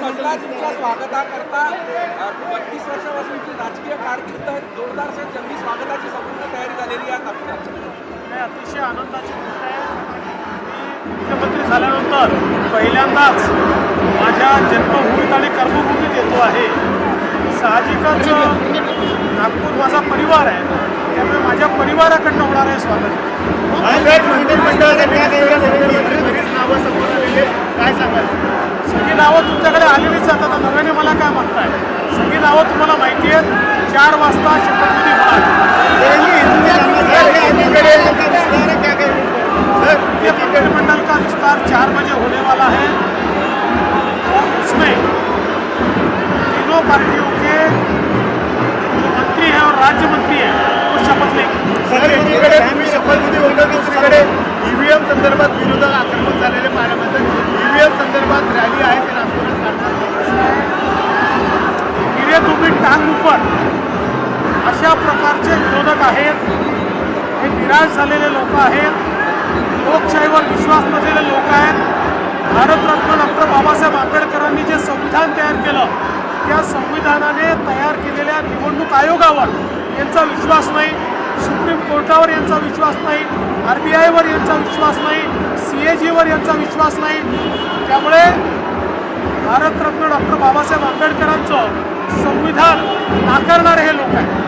सगळा तुमच्या स्वागताकरता बत्तीस वर्षापासूनची राजकीय कारकीर्द जोरदार सण जंगी स्वागताची संपूर्ण तयारी झालेली आहे आपल्या. अतिशय आनंदाची गोष्ट आहे. मी मुख्यमंत्री झाल्यानंतर पहिल्यांदाच माझ्या जन्मभूमीत आणि कर्मभूमीत येतो आहे. साहजिकच नागपूर माझा परिवार आहे. त्यामुळे माझ्या परिवाराकडनं होणार आहे स्वागत. आलेलीच आता नव्याने मला काय मागताय सगळी नावं तुम्हाला माहिती आहेत. चार वाजता शपथविधी होणार. मंत्रिमंडल का विस्तार चार बजे होने वाला है और उसमें तीनों पार्टियों के जो मंत्री हैं और राज्य मंत्री हैं वो शपथ लेंगे. शपथविधी होतं दुसरीकडे ईव्हीएम संदर्भात तुम्ही अशा प्रकारचे विरोधक आहेत. हे निराश झालेले लोक आहेत. लोकशाहीवर विश्वास नसलेले लोक आहेत. भारतरत्न डॉक्टर बाबासाहेब आंबेडकरांनी जे संविधान तयार केलं त्या संविधानाने तयार केलेल्या निवडणूक आयोगावर यांचा विश्वास नाही. सुप्रीम कोर्टावर यांचा विश्वास नाही. आर बी आयवर यांचा विश्वास नाही. सी ए जीवर यांचा विश्वास नाही. त्यामुळे भारतरत्न डॉक्टर बाबासाहेब आंबेडकरांचं संविधान नाकारणारे हे लोक आहेत.